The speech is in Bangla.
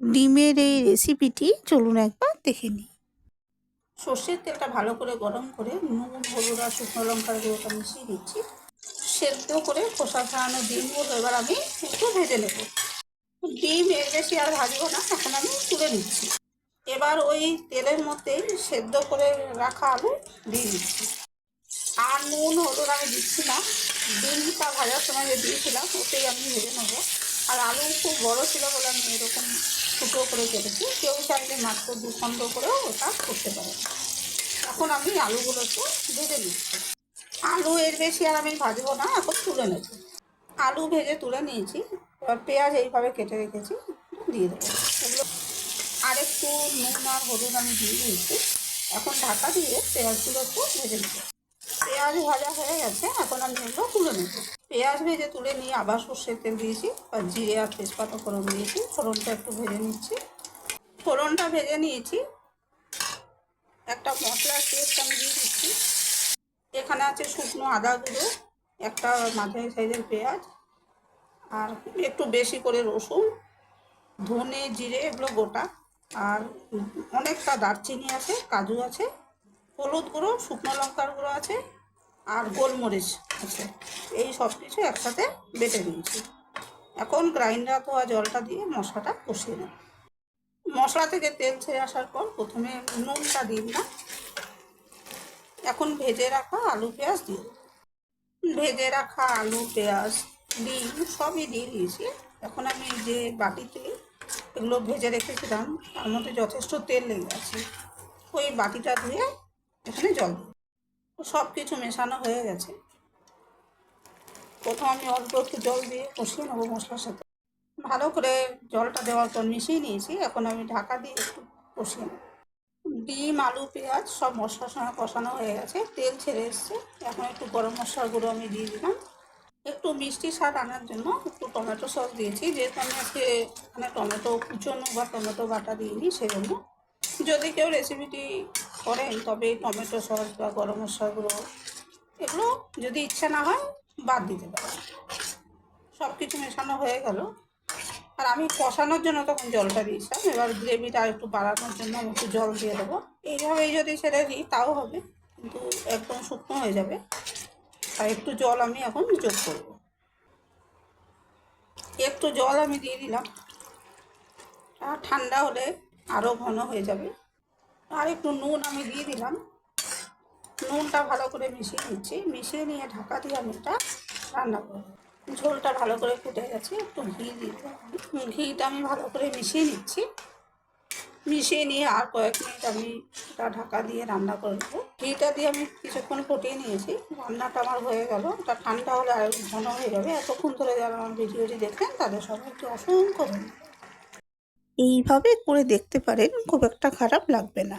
ডিমের এই রেসিপিটি চলুন একবার দেখে নিই। সর্ষের তেলটা ভালো করে গরম করে নুন, হলুদ আর শুকনো লঙ্কার গুঁড়োটা মিশিয়ে দিচ্ছি। সেদ্ধ করে খোসা ছাড়ানো ডিমগুলো এবার আমি একটু ভেজে নেব। ডিম এর বেশি আর ভাজবো না, এখন আমি তুলে নিচ্ছি। এবার ওই তেলের মধ্যে সেদ্ধ করে রাখা আলু দিয়ে দিচ্ছি। আর নুন, হলুদ আমি দিচ্ছি না। ডিমটা ভাজার সময় যে দিয়েছিলাম, ওতেই আমি ভেজে নেব। আর আলু খুব বড় ছিল বলে আমি এরকম টুকরো করে কেটেছি। কেউ চাইলে মাত্র দু খণ্ড করেও ওটা করতে পারে। এখন আমি আলুগুলোকে ভেজে নিচ্ছি। আলু এর বেশি আর আমি ভাজবো না, এখন তুলে নেব। আলু ভেজে তুলে নিয়েছি। এবার পেঁয়াজ এইভাবে কেটে রেখেছি, দিয়ে দেবো। এগুলো আর একটু নুন আর হলুদ আমি দিয়ে দিয়েছি। এখন ঢাকা দিয়ে পেঁয়াজগুলো একটু ভেজে নেব পেঁয়াজ ভাজা হয়ে গেছে, এখন আমি এগুলো তুলে নেব। পেঁয়াজ ভেজে তুলে নিয়ে আবার সর্ষের তেল দিয়েছি, আর জিরে আর তেজপাতা ফোড়ন দিয়েছি, ফোড়নটা একটু ভেজে নিচ্ছি। ফোড়নটা ভেজে নিয়েছি, একটা মশলার পেস্ট আমি দিয়ে দিচ্ছি। এখানে আছে শুকনো আদা গুঁড়ো, একটা মাঝারি সাইজের পেঁয়াজ, আর একটু বেশি করে রসুন, ধনে, জিরে, এগুলো গোটা, আর অনেকটা দারচিনি আছে, কাজু আছে, হলুদ গুঁড়ো, শুকনো লঙ্কার গুঁড়ো আছে আর গোলমরিচ আছে। এই সব কিছু একসাথে বেটে দিয়েছি এখন গ্রাইন্ডার ধোয়া জলটা দিয়ে মশলাটা কষিয়ে নেব। মশলা থেকে তেল ছেড়ে আসার পর প্রথমে নুনটা দিন না। এখন ভেজে রাখা আলু পেঁয়াজ দিয়ে। ভেজে রাখা আলু, পেঁয়াজ, ডিম সবই দিয়ে দিয়েছি। এখন আমি যে বাটিতে এগুলো ভেজে রেখেছিলাম, তার মধ্যে যথেষ্ট তেল লেগে আছে। ওই বাটিটা ধুয়ে এখানে জল দিই। সব কিছু মেশানো হয়ে গেছে। প্রথম আমি অল্প একটু জল দিয়ে কষিয়ে নেব মশলার সাথে। ভালো করে জলটা দেওয়ার পর মিশিয়ে নিয়েছি, এখন আমি ঢাকা দিয়ে একটু কষিয়ে নেব। ডিম, আলু, পেঁয়াজ সব মশলার সঙ্গে কষানো হয়ে গেছে, তেল ছেড়ে এসছে। এখন একটু গরম মশলার গুঁড়ো আমি দিয়ে দিলাম। একটু মিষ্টি স্বাদ আনার জন্য একটু টমেটো সস দিয়েছি, যেহেতু আমি আজকে এখানে টমেটো কুচোনো বা টমেটো বাটা দিইনি সেজন্য। যদি কেউ রেসিপিটি করেন, তবে টমেটো সস বা গরম মশলা গুঁড়ো এগুলো যদি ইচ্ছা না হয় বাদ দিতে পারেন। সব কিছু মেশানো হয়ে গেল। আর আমি কষানোর জন্য তখন জলটা দিয়েছিলাম এবার গ্রেভিটা একটু বাড়ানোর জন্য আমি একটু জল দিয়ে দেবো। এইভাবেই যদি ছেড়ে দিই, তাও হবে, কিন্তু একদম শুকনো হয়ে যাবে। আর একটু জল আমি এখন যোগ করব। একটু জল আমি দিয়ে দিলাম। আর ঠান্ডা হলে আরও ঘন হয়ে যাবে। আর একটু নুন আমি দিয়ে দিলাম। নুনটা ভালো করে মিশিয়ে নিচ্ছি। মিশিয়ে নিয়ে ঢাকা দিয়ে আমি এটা রান্না করব। ঝোলটা ভালো করে ফুটে গেছে, একটু ঘি দিয়ে। ঘিটা আমি ভালো করে মিশিয়ে নিচ্ছি। মিশিয়ে নিয়ে আর কয়েক মিনিট আমি এটা ঢাকা দিয়ে রান্না করে নেব। ঘিটা দিয়ে আমি কিছুক্ষণ ফুটিয়ে নিয়েছি। রান্নাটা আমার হয়ে গেল। এটা ঠান্ডা হলে আর ঘন হয়ে যাবে। এতক্ষণ ধরে যারা আমার ভিডিওটি দেখলেন তাদের সবাইকে অসংখ্য ধন্যবাদ। এইভাবে করে দেখতে পারেন খুব একটা খারাপ লাগবে না।